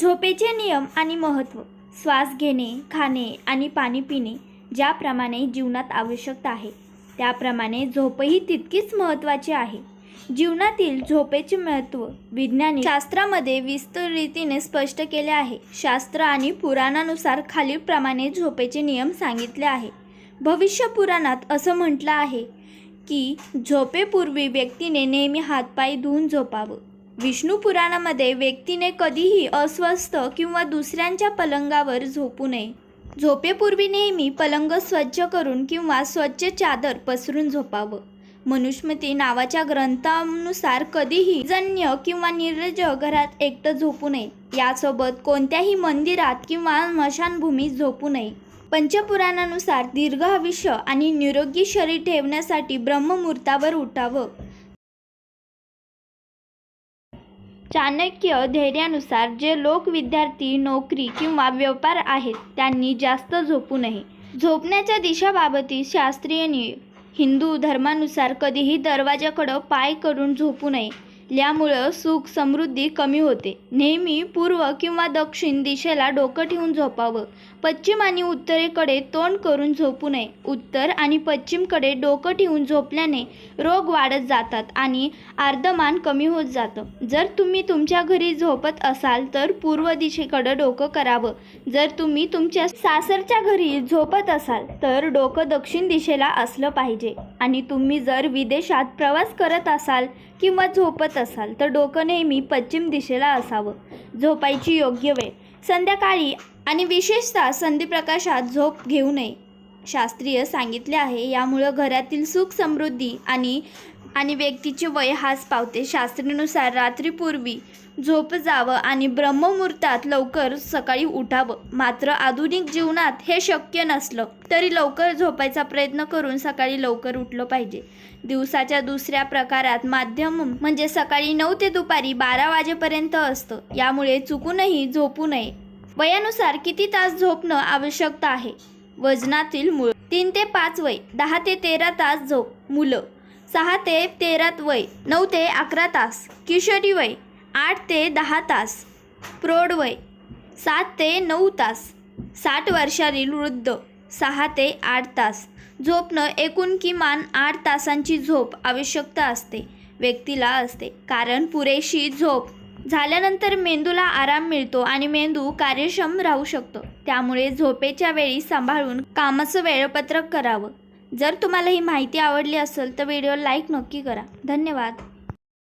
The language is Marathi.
झोपेचे नियम आणि महत्त्व श्वास घेणे खाणे आणि पाणी पिणे ज्याप्रमाणे जीवनात आवश्यकता आहे त्याप्रमाणे झोपही तितकीच महत्त्वाची आहे. जीवनातील झोपेचे महत्त्व विज्ञानी शास्त्रामध्ये विस्तृत रीतीने स्पष्ट केले आहे. शास्त्र आणि पुराणानुसार खालीलप्रमाणे झोपेचे नियम सांगितले आहे. भविष्य पुराणात असं म्हटलं आहे की झोपेपूर्वी व्यक्तीने नेहमी हातपाय धुवून झोपावं. विष्णू पुराणामध्ये व्यक्तीने कधीही अस्वस्थ किंवा दुसऱ्यांच्या पलंगावर झोपू नये. झोपेपूर्वी नेहमी पलंग स्वच्छ करून किंवा स्वच्छ चादर पसरून झोपावं. मनुस्मृती नावाच्या ग्रंथानुसार कधीही जन्य किंवा निर्ज घरात एकटं झोपू नये. यासोबत कोणत्याही मंदिरात किंवा स्मशानभूमीत झोपू नये. पंचपुराणानुसार दीर्घ आयुष्य आणि निरोगी शरीर ठेवण्यासाठी ब्रह्ममुहूर्तावर उठावं. चाणक्य धैर्यानुसार जे लोक विद्यार्थी नोकरी किंवा व्यापार आहेत त्यांनी जास्त झोपू नये. झोपण्याच्या दिशाबाबतीत शास्त्रीय हिंदू धर्मानुसार कधीही दरवाजाकडं पाय करून झोपू नये. यामुळं सुख समृद्धी कमी होते. नेहमी पूर्व किंवा दक्षिण दिशेला डोकं ठेवून झोपावं. पश्चिम आणि उत्तरेकडे तोंड करून झोपू नये. उत्तर आणि पश्चिमकडे डोकं ठेवून झोपल्याने रोग वाढत जातात आणि आर्दमान कमी होत जातं. जर तुम्ही तुमच्या घरी झोपत असाल तर पूर्व दिशेकडं डोकं करावं. जर तुम्ही तुमच्या सासरच्या घरी झोपत असाल तर डोकं दक्षिण दिशेला असलं पाहिजे. आणि तुम्ही जर विदेशात प्रवास करत असाल किंवा झोपत असाल तर डोकं नेहमी पश्चिम दिशेला असावं. झोपायची योग्य वेळ. संध्याकाळी आणि विशेषतः संधिप्रकाशात झोप घेऊ नये. शास्त्रीय सांगितले आहे. यामुळं घरातील सुख समृद्धी आणि आणि व्यक्तीचे वय हास पावते. शास्त्रीनुसार रात्रीपूर्वी झोप जावं आणि ब्रह्ममुहूर्तात लवकर सकाळी उठावं. मात्र आधुनिक जीवनात हे शक्य नसलं तरी लवकर झोपायचा प्रयत्न करून सकाळी लवकर उठलं पाहिजे. दिवसाच्या दुसऱ्या प्रकारात माध्यम म्हणजे सकाळी नऊ ते दुपारी बारा वाजेपर्यंत असतं. यामुळे चुकूनही झोपू नये. वयानुसार किती तास झोपणं आवश्यकता आहे? वजनातील मूळ. तीन ते पाच वय दहा ते तेरा तास झोप मुलं. सहा ते तेरात वय नऊ ते अकरा तास किशोरी वय आठ ते दहा तास प्रौढ वय सात ते नऊ तास साठ वर्षातील वृद्ध सहा ते आठ तास. झोपणं एकूण किमान आठ तासांची झोप आवश्यकता असते व्यक्तीला असते. कारण पुरेशी झोप झाल्यानंतर मेंदूला आराम मिळतो आणि मेंदू कार्यक्षम राहू शकतो. त्यामुळे झोपेच्या वेळी सांभाळून कामाचं वेळापत्रक करावं. जर तुम्हाला ही माहिती आवडली असेल तर व्हिडिओ लाईक नक्की करा. धन्यवाद.